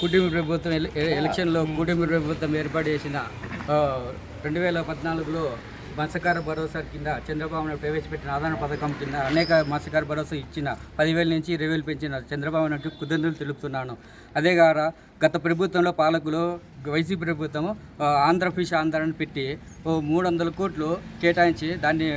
కూటమి ప్రభుత్వం ఎ- ఎలక్షన్లో కూటమి ప్రభుత్వం ఏర్పాటు చేసిన రెండు వేల పద్నాలుగులో మత్స్యకార భరోసా కింద చంద్రబాబు నాయుడు ప్రవేశపెట్టిన ఆదాన పథకం కింద అనేక మత్స్యకార భరోసా ఇచ్చిన పదివేల నుంచి ఇరవై వేలు పెంచిన చంద్రబాబు నాయుడు కృతజ్ఞతలు తెలుపుతున్నాను. అదే గత ప్రభుత్వంలో పాలకులు వైసీపీ ప్రభుత్వం ఆంధ్ర ఫిష్ ఆంధ్ర అని పెట్టి ఓ మూడు వందల కోట్లు కేటాయించి దాన్ని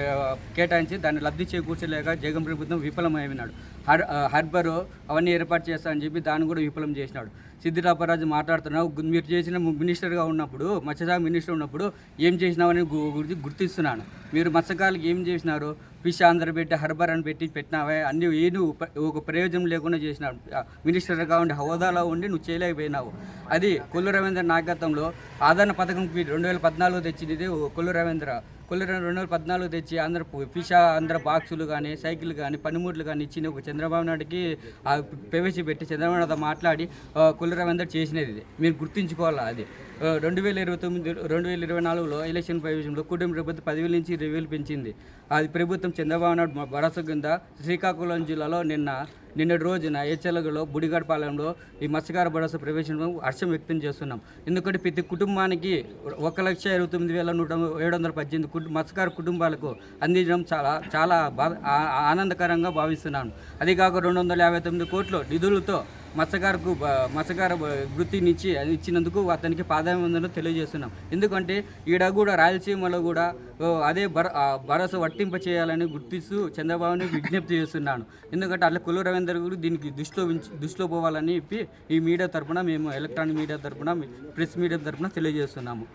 కేటాయించి దాన్ని లబ్ధి చేకూర్చలేక జగన్ ప్రభుత్వం విఫలమైనాడు. హర్ హర్బర్ అవన్నీ ఏర్పాటు చేస్తా అని చెప్పి దాన్ని కూడా విఫలం చేసినాడు. సిద్ధిరాపరాజు మాట్లాడుతున్నావు మీరు చేసిన మినిస్టర్గా ఉన్నప్పుడు మత్స్యశాఖ మినిస్టర్ ఉన్నప్పుడు ఏం చేసినావని గురించి గుర్తిస్తున్నాను. మీరు మత్స్యకారులకు ఏం చేసినారు? ఫిష్ ఆంధ్ర పెట్టి హర్బర్ అని పెట్టి పెట్టినావే. అన్ని ఏను ఒక ప్రయోజనం లేకుండా చేసినావు మినిస్టర్గా ఉండి హోదాలో ఉండి నువ్వు చేయలేకపోయినావు. అది కొల్లు రవీంద్ర నాయకత్వంలో ఆదరణ పథకం రెండు వేల పద్నాలుగు తెచ్చింది కొల్లు రవీంద్ర. కొల్లు రెండు వేల పద్నాలుగు తెచ్చి ఆంధ్ర ఫిష్ ఆంధ్ర బాక్సులు కానీ సైకిల్ కానీ పనిముట్లు కానీ ఇచ్చిన ఒక చంద్రబాబు నాయుడికి ప్రవేశపెట్టి చంద్రబాబు నాయుడు మాట్లాడి కొల్లు రవీంద్ర చేసినది ఇది. మీరు గుర్తుంచుకోవాలా అది? రెండు వేల ఇరవై తొమ్మిది రెండు వేల ఇరవై నాలుగులో ఎలక్షన్ ప్రవేశంలో కూటమి ప్రభుత్వం పదివేల నుంచి ఇరవై వేలు పెంచింది. అది ప్రభుత్వం చంద్రబాబు నాయుడు భరోసా కింద శ్రీకాకుళం జిల్లాలో నిన్న నిన్నటి రోజున హెచ్చలగలో బుడిగడపాలెంలో ఈ మత్స్యకార భరోసా ప్రవేశం హర్షం వ్యక్తం చేస్తున్నాం. ఎందుకంటే ప్రతి కుటుంబానికి ఒక లక్ష ఇరవై తొమ్మిది వేల నూట ఏడు వందల పద్దెనిమిది కుటుంబ మత్స్యకార కుటుంబాలకు అందించడం చాలా చాలా బా ఆనందకరంగా భావిస్తున్నాను. అదే కాక రెండు వందల యాభై తొమ్మిది కోట్లు నిధులతో మత్స్యకారకు బ- మత్స్యకార వృత్తినిచ్చి అది ఇచ్చినందుకు అతనికి పాదాభివందనలు తెలియజేస్తున్నాం. ఎందుకంటే ఈడ కూడా రాయలసీమలో కూడా అదే భర భరోసా వర్తింప చేయాలని గుర్తిస్తూ చంద్రబాబుని విజ్ఞప్తి చేస్తున్నాను. ఎందుకంటే అట్లా కుల రవీందర్ కూడా దీనికి దృష్టిలో దృష్టిలో పోవాలని చెప్పి ఈ మీడియా తరపున మేము ఎలక్ట్రానిక్ మీడియా తరపున ప్రెస్ మీడియా తరపున తెలియజేస్తున్నాము.